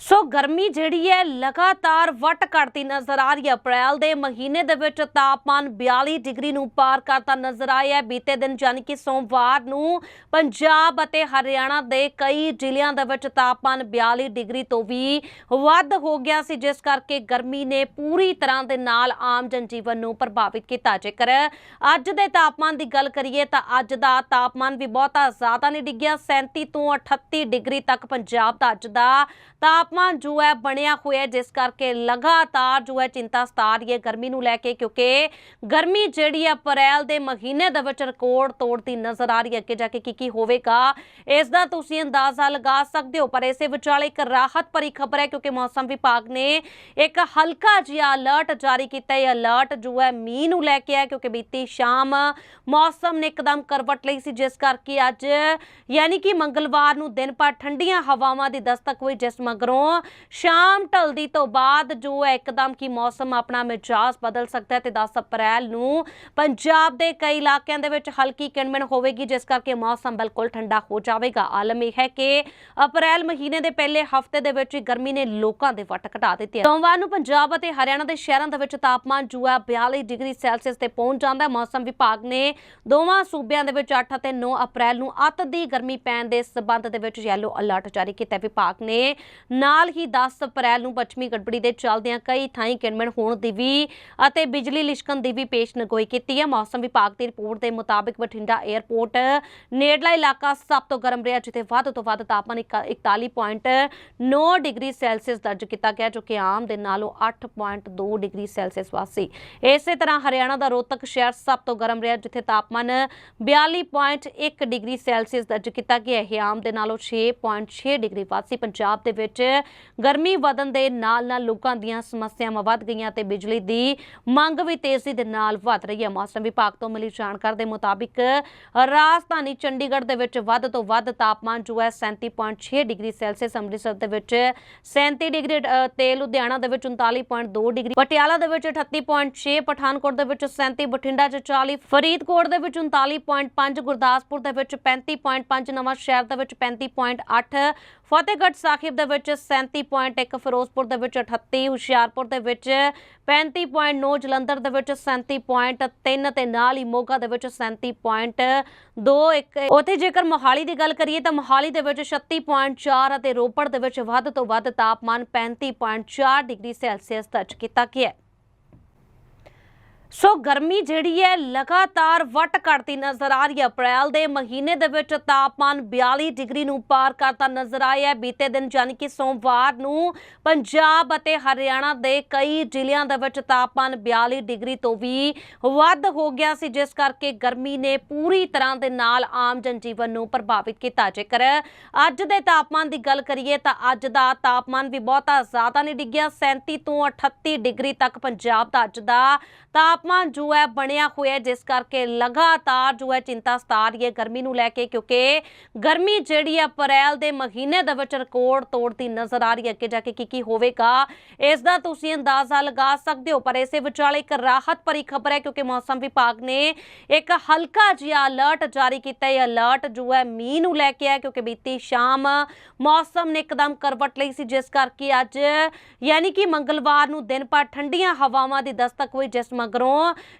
ਸੋ ਗਰਮੀ ਜਿਹੜੀ ਹੈ ਲਗਾਤਾਰ ਵੱਟ ਕੱਢਦੀ ਨਜ਼ਰ ਆ ਰਹੀ ਹੈ। ਅਪ੍ਰੈਲ ਦੇ ਮਹੀਨੇ ਦੇ ਵਿੱਚ ਤਾਪਮਾਨ 42 ਡਿਗਰੀ ਨੂੰ ਪਾਰ ਕਰਦਾ ਨਜ਼ਰ ਆਇਆ ਬੀਤੇ ਦਿਨ ਯਾਨੀ ਕਿ ਸੋਮਵਾਰ ਨੂੰ ਪੰਜਾਬ ਅਤੇ ਹਰਿਆਣਾ ਦੇ ਕਈ ਜ਼ਿਲ੍ਹਿਆਂ ਦੇ ਵਿੱਚ ਤਾਪਮਾਨ 42 ਡਿਗਰੀ ਤੋਂ ਵੀ ਵੱਧ ਹੋ ਗਿਆ ਸੀ, ਜਿਸ ਕਰਕੇ ਗਰਮੀ ਨੇ ਪੂਰੀ ਤਰ੍ਹਾਂ ਦੇ ਨਾਲ ਆਮ ਜਨਜੀਵਨ ਨੂੰ ਪ੍ਰਭਾਵਿਤ ਕੀਤਾ। ਜੇਕਰ ਅੱਜ ਦੇ ਤਾਪਮਾਨ ਦੀ ਗੱਲ ਕਰੀਏ ਤਾਂ ਅੱਜ ਦਾ ਤਾਪਮਾਨ ਵੀ ਬਹੁਤਾ ਜ਼ਿਆਦਾ ਨਹੀਂ ਡਿੱਗਿਆ। 37 ਤੋਂ 38 ਡਿਗਰੀ ਤੱਕ ਪੰਜਾਬ ਦਾ ਅੱਜ ਦਾ ਤਾਪ ਤਾਪਮਾਨ ਜੋ ਹੈ ਬਣਿਆ ਹੋਇਆ ਜਿਸ ਕਰਕੇ ਲਗਾਤਾਰ ਜੋ ਹੈ ਚਿੰਤਾ ਸਤਾ ਰਹੀ ਹੈ ਗਰਮੀ ਨੂੰ ਲੈ ਕੇ, ਕਿਉਂਕਿ ਗਰਮੀ ਜਿਹੜੀ ਹੈ ਅਪ੍ਰੈਲ ਦੇ ਮਹੀਨੇ ਦੇ ਵਿੱਚ ਰਿਕਾਰਡ ਤੋੜਦੀ ਨਜ਼ਰ ਆ ਰਹੀ ਹੈ। ਅੱਗੇ ਜਾ ਕੇ ਕੀ ਕੀ ਹੋਵੇਗਾ, ਇਸ ਦਾ ਤੁਸੀਂ ਅੰਦਾਜ਼ਾ ਲਗਾ ਸਕਦੇ ਹੋ, ਪਰ ਇਸੇ ਵਿਚਾਲੇ ਇੱਕ ਰਾਹਤ ਭਰੀ ਖਬਰ ਹੈ, ਕਿਉਂਕਿ ਮੌਸਮ ਵਿਭਾਗ ਨੇ ਇੱਕ ਹਲਕਾ ਜਿਹਾ ਅਲਰਟ ਜਾਰੀ ਕੀਤਾ ਹੈ। ਅਲਰਟ ਜੋ ਹੈ ਮੀਂਹ ਨੂੰ ਲੈ ਕੇ ਹੈ, ਕਿਉਂਕਿ ਬੀਤੀ ਸ਼ਾਮ ਮੌਸਮ ਨੇ ਇੱਕਦਮ ਕਰਵਟ ਲਈ ਸੀ, ਜਿਸ ਕਰਕੇ ਅੱਜ ਯਾਨੀ ਕਿ ਮੰਗਲਵਾਰ ਨੂੰ ਦਿਨ ਭਰ ਠੰਡੀਆਂ ਹਵਾਵਾਂ ਦੀ ਦਸਤਕ ਹੋਈ, ਜਿਸ ਮਗਰੋਂ ਸ਼ਾਮ ਢਲਦੀ ਤੋਂ ਬਾਅਦ ਜੋ ਹੈ ਇੱਕਦਮ ਕੀ ਮੌਸਮ ਆਪਣਾ ਮਿਜਾਜ਼ ਬਦਲ ਸਕਦਾ ਹੈ ਤੇ 10 ਅਪ੍ਰੈਲ ਨੂੰ ਪੰਜਾਬ ਦੇ ਕਈ ਇਲਾਕਿਆਂ ਦੇ ਵਿੱਚ ਹਲਕੀ ਕਿਣਮਿਣ ਹੋਵੇਗੀ, ਜਿਸ ਕਰਕੇ ਮੌਸਮ ਬਿਲਕੁਲ ਠੰਡਾ ਹੋ ਜਾਵੇਗਾ। ਆਲਮ ਇਹ ਹੈ ਕਿ ਅਪ੍ਰੈਲ ਮਹੀਨੇ ਦੇ ਪਹਿਲੇ ਹਫ਼ਤੇ ਦੇ ਵਿੱਚ ਗਰਮੀ ਨੇ ਲੋਕਾਂ ਦੇ ਵੱਟ ਘਟਾ ਦਿੱਤੇ ਸੋਮਵਾਰ ਨੂੰ ਪੰਜਾਬ ਅਤੇ ਹਰਿਆਣਾ ਦੇ ਸ਼ਹਿਰਾਂ ਦੇ ਵਿੱਚ ਤਾਪਮਾਨ ਜੋ ਹੈ 42 ਡਿਗਰੀ ਸੈਲਸੀਅਸ ਤੇ ਪਹੁੰਚ ਜਾਂਦਾ ਹੈ। ਮੌਸਮ ਵਿਭਾਗ ਨੇ ਦੋਵਾਂ ਸੂਬਿਆਂ ਦੇ ਵਿੱਚ 8 ਅਤੇ 9 ਅਪ੍ਰੈਲ ਨੂੰ ਅੱਤ ਦੀ ਗਰਮੀ ਪੈਣ ਦੇ ਸਬੰਧ ਦੇ ਵਿੱਚ ਯੈਲੋ ਅਲਰਟ ਜਾਰੀ ਕੀਤਾ। ਵਿਭਾਗ ਨੇ ਨਾਲ ਹੀ 10 ਅਪ੍ਰੈਲ ਨੂੰ ਪੱਛਮੀ ਗੜਬੜੀ ਦੇ ਚੱਲਦਿਆਂ ਕਈ ਥਾਈਂ ਕਿਣਮਿਣ ਹੋਣ ਦੀ ਵੀ ਅਤੇ ਬਿਜਲੀ ਲਿਸ਼ਕਣ ਦੀ ਵੀ ਪੇਸ਼ਨਗੋਈ ਕੀਤੀ ਹੈ। ਮੌਸਮ ਵਿਭਾਗ ਦੀ ਰਿਪੋਰਟ ਦੇ ਮੁਤਾਬਿਕ ਬਠਿੰਡਾ 에ਅਰਪੋਰਟ ਨੇੜਲਾ ਇਲਾਕਾ ਸਭ ਤੋਂ ਗਰਮ ਰਿਹਾ, ਜਿੱਥੇ ਵੱਧ ਤੋਂ ਵੱਧ ਤਾਪਮਾਨ ਇਕ- 41.9 ਡਿਗਰੀ ਸੈਲਸੀਅਸ ਦਰਜ ਕੀਤਾ ਗਿਆ, ਜੋ ਕਿ ਆਮ ਦੇ ਨਾਲੋਂ 8.2 ਡਿਗਰੀ ਸੈਲਸੀਅਸ ਵਾਸੀ। ਇਸੇ ਤਰ੍ਹਾਂ ਹਰਿਆਣਾ ਦਾ ਰੋਹਤਕ ਸ਼ਹਿਰ ਸਭ ਤੋਂ ਗਰਮ ਰਿਹਾ, ਜਿੱਥੇ ਤਾਪਮਾਨ 42.1 ਡਿਗਰੀ ਸੈਲਸੀਅਸ ਦਰਜ ਕੀਤਾ ਗਿਆ। ਇਹ ਆਮ ਦੇ ਨਾਲੋਂ 6.6 ਡਿਗਰੀ ਵਾਸੀ। ਪੰਜਾਬ ਦੇ ਵਿੱਚ ਗਰਮੀ ਵਧਣ ਦੇ ਨਾਲ ਨਾਲ ਲੋਕਾਂ ਦੀਆਂ ਸਮੱਸਿਆਵਾਂ ਵੱਧ ਗਈਆਂ ਤੇ ਬਿਜਲੀ ਦੀ ਮੰਗ ਵੀ ਤੇਜ਼ੀ ਦੇ ਨਾਲ ਵਧ ਰਹੀ ਹੈ। ਮੌਸਮ ਵਿਭਾਗ ਤੋਂ ਮਿਲੀ ਜਾਣਕਾਰੀ ਦੇ ਮੁਤਾਬਿਕ ਰਾਜਧਾਨੀ ਚੰਡੀਗੜ੍ਹ ਦੇ ਵਿੱਚ ਵੱਧ ਤੋਂ ਵੱਧ ਤਾਪਮਾਨ ਜੋ ਹੈ 37.6 ਡਿਗਰੀ ਸੈਲਸੀਅਸ ਅੰਮ੍ਰਿਤਸਰ ਦੇ ਵਿੱਚ 37 ਡਿਗਰੀ ਅ, ਤੇ ਲੁਧਿਆਣਾ ਦੇ ਵਿੱਚ 39.2 ਡਿਗਰੀ ਪਟਿਆਲਾ ਦੇ ਵਿੱਚ 38.6 ਪਠਾਨਕੋਟ ਦੇ ਵਿੱਚ 37 ਬਠਿੰਡਾ 'ਚ 40 ਫਰੀਦਕੋਟ ਦੇ ਵਿੱਚ 39.5 ਗੁਰਦਾਸਪੁਰ ਦੇ ਵਿੱਚ 35.5 ਨਵਾਂ ਸ਼ਹਿਰ ਦੇ ਵਿੱਚ 35.8 ਫਤਿਹਗੜ੍ਹ ਸਾਹਿਬ ਦੇ ਵਿੱਚ 37.1 ਫਿਰੋਜ਼ਪੁਰ ਦੇ ਵਿੱਚ 38 ਹੁਸ਼ਿਆਰਪੁਰ ਦੇ ਵਿੱਚ 35.9 ਜਲੰਧਰ ਦੇ ਵਿੱਚ 37.3 ਤੇ ਨਾਲ ਹੀ ਮੋਗਾ ਦੇ ਵਿੱਚ 37.2 ਇੱਕ। ਉੱਥੇ ਜੇਕਰ ਮੋਹਾਲੀ ਦੀ ਗੱਲ ਕਰੀਏ ਤਾਂ ਮੋਹਾਲੀ ਦੇ ਵਿੱਚ 36.4 ਅਤੇ ਰੋਪੜ ਦੇ ਵਿੱਚ ਵੱਧ ਤੋਂ ਵੱਧ ਤਾਪਮਾਨ 35.4 ਡਿਗਰੀ ਸੈਲਸੀਅਸ ਦਰਜ ਕੀਤਾ ਗਿਆ ਹੈ। ਸੋ ਗਰਮੀ ਜਿਹੜੀ ਹੈ ਲਗਾਤਾਰ ਵੱਟ ਕੱਢਦੀ ਨਜ਼ਰ ਆ ਰਹੀ ਹੈ। ਅਪ੍ਰੈਲ ਦੇ ਮਹੀਨੇ ਦੇ ਵਿੱਚ ਤਾਪਮਾਨ 42 ਡਿਗਰੀ ਨੂੰ ਪਾਰ ਕਰਦਾ ਨਜ਼ਰ ਆਇਆ ਬੀਤੇ ਦਿਨ ਯਾਨੀ ਕਿ ਸੋਮਵਾਰ ਨੂੰ ਪੰਜਾਬ ਅਤੇ ਹਰਿਆਣਾ ਦੇ ਕਈ ਜ਼ਿਲ੍ਹਿਆਂ ਦੇ ਵਿੱਚ ਤਾਪਮਾਨ 42 ਡਿਗਰੀ ਤੋਂ ਵੀ ਵੱਧ ਹੋ ਗਿਆ ਸੀ, ਜਿਸ ਕਰਕੇ ਗਰਮੀ ਨੇ ਪੂਰੀ ਤਰ੍ਹਾਂ ਦੇ ਨਾਲ ਆਮ ਜਨਜੀਵਨ ਨੂੰ ਪ੍ਰਭਾਵਿਤ ਕੀਤਾ। ਜੇਕਰ ਅੱਜ ਦੇ ਤਾਪਮਾਨ ਦੀ ਗੱਲ ਕਰੀਏ ਤਾਂ ਅੱਜ ਦਾ ਤਾਪਮਾਨ ਵੀ ਬਹੁਤਾ ਜ਼ਿਆਦਾ ਨਹੀਂ ਡਿੱਗਿਆ। 37 ਤੋਂ 38 ਡਿਗਰੀ ਤੱਕ ਪੰਜਾਬ ਦਾ ਅੱਜ ਦਾ ਤਾਪ ਤਾਪਮਾਨ ਜੋ ਹੈ ਬਣਿਆ ਹੋਇਆ ਜਿਸ ਕਰਕੇ ਲਗਾਤਾਰ ਜੋ ਹੈ ਚਿੰਤਾ ਸਤਾ ਰਹੀ ਹੈ ਗਰਮੀ ਨੂੰ ਲੈ ਕੇ, ਕਿਉਂਕਿ ਗਰਮੀ ਜਿਹੜੀ ਹੈ ਅਪ੍ਰੈਲ ਦੇ ਮਹੀਨੇ ਦੇ ਵਿੱਚ ਰਿਕਾਰਡ ਤੋੜਦੀ ਨਜ਼ਰ ਆ ਰਹੀ ਹੈ। ਅੱਗੇ ਜਾ ਕੇ ਕੀ ਕੀ ਹੋਵੇਗਾ, ਇਸ ਦਾ ਤੁਸੀਂ ਅੰਦਾਜ਼ਾ ਲਗਾ ਸਕਦੇ ਹੋ, ਪਰ ਇਸੇ ਵਿਚਾਲੇ ਇੱਕ ਰਾਹਤ ਭਰੀ ਖਬਰ ਹੈ, ਕਿਉਂਕਿ ਮੌਸਮ ਵਿਭਾਗ ਨੇ ਇੱਕ ਹਲਕਾ ਜਿਹਾ ਅਲਰਟ ਜਾਰੀ ਕੀਤਾ ਹੈ। ਅਲਰਟ ਜੋ ਹੈ ਮੀਂਹ ਨੂੰ ਲੈ ਕੇ ਹੈ ਕਿਉਂਕਿ ਬੀਤੀ ਸ਼ਾਮ ਮੌਸਮ ਨੇ ਇੱਕਦਮ ਕਰਵਟ ਲਈ ਸੀ, ਜਿਸ ਕਰਕੇ ਅੱਜ ਯਾਨੀ ਕਿ ਮੰਗਲਵਾਰ ਨੂੰ ਦਿਨ ਭਰ ਠੰਡੀਆਂ ਹਵਾਵਾਂ ਦੀ ਦਸਤਕ ਹੋਈ, ਜਿਸ ਮਗਰੋਂ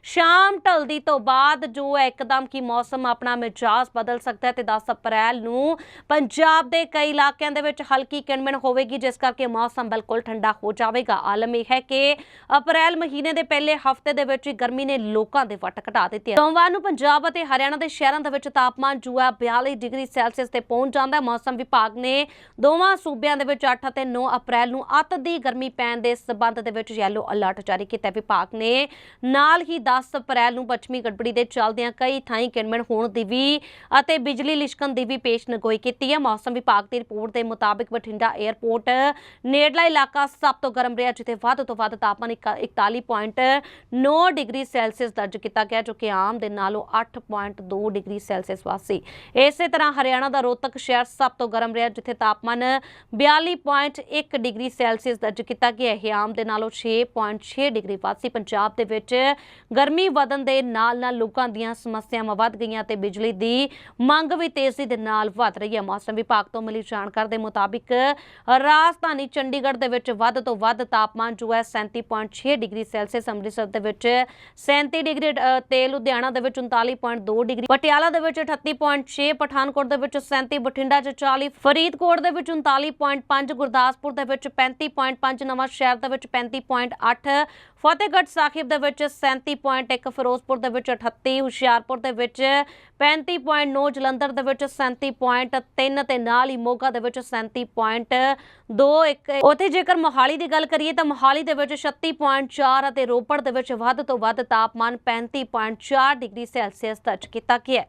ਸ਼ਾਮ ਢਲਦੀ ਤੋਂ ਬਾਅਦ ਜੋ ਹੈ ਇੱਕਦਮ ਕੀ ਮੌਸਮ ਆਪਣਾ ਮਿਜਾਜ਼ ਬਦਲ ਸਕਦਾ ਹੈ ਤੇ 10 ਅਪ੍ਰੈਲ ਨੂੰ ਪੰਜਾਬ ਦੇ ਕਈ ਇਲਾਕਿਆਂ ਦੇ ਵਿੱਚ ਹਲਕੀ ਕਿਣਮਿਣ ਹੋਵੇਗੀ, ਜਿਸ ਕਰਕੇ ਮੌਸਮ ਬਿਲਕੁਲ ਠੰਡਾ ਹੋ ਜਾਵੇਗਾ। ਆਲਮ ਇਹ ਹੈ ਕਿ ਅਪ੍ਰੈਲ ਮਹੀਨੇ ਦੇ ਪਹਿਲੇ ਹਫ਼ਤੇ ਦੇ ਵਿੱਚ ਗਰਮੀ ਨੇ ਲੋਕਾਂ ਦੇ ਵੱਟ ਘਟਾ ਦਿੱਤੇ ਸੋਮਵਾਰ ਨੂੰ ਪੰਜਾਬ ਅਤੇ ਹਰਿਆਣਾ ਦੇ ਸ਼ਹਿਰਾਂ ਦੇ ਵਿੱਚ ਤਾਪਮਾਨ ਜੋ ਹੈ 42 ਡਿਗਰੀ ਸੈਲਸੀਅਸ ਤੇ ਪਹੁੰਚ ਜਾਂਦਾ ਹੈ। ਮੌਸਮ ਵਿਭਾਗ ਨੇ ਦੋਵਾਂ ਸੂਬਿਆਂ ਦੇ ਵਿੱਚ 8 ਅਤੇ 9 ਅਪ੍ਰੈਲ ਨੂੰ ਅੱਤ ਦੀ ਗਰਮੀ ਪੈਣ ਦੇ ਸਬੰਧ ਦੇ ਵਿੱਚ ਯੈਲੋ ਅਲਰਟ ਜਾਰੀ ਕੀਤਾ ਵਿਭਾਗ ਨੇ ਨਾਲ ਹੀ 10 ਅਪ੍ਰੈਲ ਨੂੰ ਪੱਛਮੀ ਗੜਬੜੀ ਦੇ ਚੱਲਦਿਆਂ ਕਈ ਥਾਈਂ ਕਿਣਮਿਣ ਹੋਣ ਦੀ ਵੀ ਅਤੇ ਬਿਜਲੀ ਲਿਸ਼ਕਣ ਦੀ ਵੀ ਪੇਸ਼ਨਗੋਈ ਕੀਤੀ ਹੈ। ਮੌਸਮ ਵਿਭਾਗ ਦੀ ਰਿਪੋਰਟ ਦੇ ਮੁਤਾਬਿਕ ਬਠਿੰਡਾ 에ਅਰਪੋਰਟ ਨੇੜਲਾ ਇਲਾਕਾ ਸਭ ਤੋਂ ਗਰਮ ਰਿਹਾ, ਜਿੱਥੇ ਵੱਧ ਤੋਂ ਵੱਧ ਤਾਪਮਾਨ ਇਕ- 41.9 ਡਿਗਰੀ ਸੈਲਸੀਅਸ ਦਰਜ ਕੀਤਾ ਗਿਆ, ਜੋ ਕਿ ਆਮ ਦੇ ਨਾਲੋਂ 8.2 ਡਿਗਰੀ ਸੈਲਸੀਅਸ ਵਾਸੀ। ਇਸੇ ਤਰ੍ਹਾਂ ਹਰਿਆਣਾ ਦਾ ਰੋਹਤਕ ਸ਼ਹਿਰ ਸਭ ਤੋਂ ਗਰਮ ਰਿਹਾ, ਜਿੱਥੇ ਤਾਪਮਾਨ 42.1 ਡਿਗਰੀ ਸੈਲਸੀਅਸ ਦਰਜ ਕੀਤਾ ਗਿਆ। ਇਹ ਆਮ ਦੇ ਨਾਲੋਂ 6.6 ਡਿਗਰੀ ਵਾਸੀ ਪੰਜਾਬ ਦੇ ਵਿੱਚ ਗਰਮੀ ਵਧਣ ਦੇ ਨਾਲ-ਨਾਲ ਲੋਕਾਂ ਦੀਆਂ ਸਮੱਸਿਆਵਾਂ ਵੱਧ ਗਈਆਂ ਤੇ ਬਿਜਲੀ ਦੀ ਮੰਗ ਵੀ ਤੇਜ਼ੀ ਦੇ ਨਾਲ ਵੱਧ ਰਹੀ ਹੈ। ਮੌਸਮ ਵਿਭਾਗ ਤੋਂ ਮਿਲੀ ਜਾਣਕਾਰੀ ਦੇ ਮੁਤਾਬਿਕ, ਰਾਜਧਾਨੀ ਚੰਡੀਗੜ੍ਹ ਦੇ ਵਿੱਚ ਵੱਧ ਤੋਂ ਵੱਧ ਤਾਪਮਾਨ ਜੋ ਹੈ 37.6 ਡਿਗਰੀ ਸੈਲਸੀਅਸ, ਅੰਮ੍ਰਿਤਸਰ ਦੇ ਵਿੱਚ 37 ਡਿਗਰੀ ਤੇ ਲੁਧਿਆਣਾ ਦੇ ਵਿੱਚ 39.2 ਡਿਗਰੀ, ਪਟਿਆਲਾ ਦੇ ਵਿੱਚ 38.6 ਪਠਾਨਕੋਟ ਦੇ ਵਿੱਚ 37 ਬਠਿੰਡਾ 'ਚ 40 ਫਰੀਦਕੋਟ ਦੇ ਵਿੱਚ 39.5 ਗੁਰਦਾਸਪੁਰ ਦੇ ਵਿੱਚ 35.5 ਨਵਾਂ ਸ਼ਹਿਰ ਦੇ ਵਿੱਚ 35.8 ਫਤਿਹਗੜ੍ਹ ਸਾਹਿਬ ਦੇ ਵਿੱਚ 37.1 ਫਿਰੋਜ਼ਪੁਰ ਦੇ ਵਿੱਚ 38 ਹੁਸ਼ਿਆਰਪੁਰ ਦੇ ਵਿੱਚ 35.9 ਜਲੰਧਰ ਦੇ ਵਿੱਚ 37.3 ਤੇ ਨਾਲ ਹੀ ਮੋਗਾ ਦੇ ਵਿੱਚ 37.2 ਇੱਕ। ਉੱਥੇ ਜੇਕਰ ਮੋਹਾਲੀ ਦੀ ਗੱਲ ਕਰੀਏ ਤਾਂ ਮੋਹਾਲੀ ਦੇ ਵਿੱਚ 36.4 ਅਤੇ ਰੋਪੜ ਦੇ ਵਿੱਚ ਵੱਧ ਤੋਂ ਵੱਧ ਤਾਪਮਾਨ 35.4 ਡਿਗਰੀ ਸੈਲਸੀਅਸ ਦਰਜ ਕੀਤਾ ਗਿਆ ਹੈ।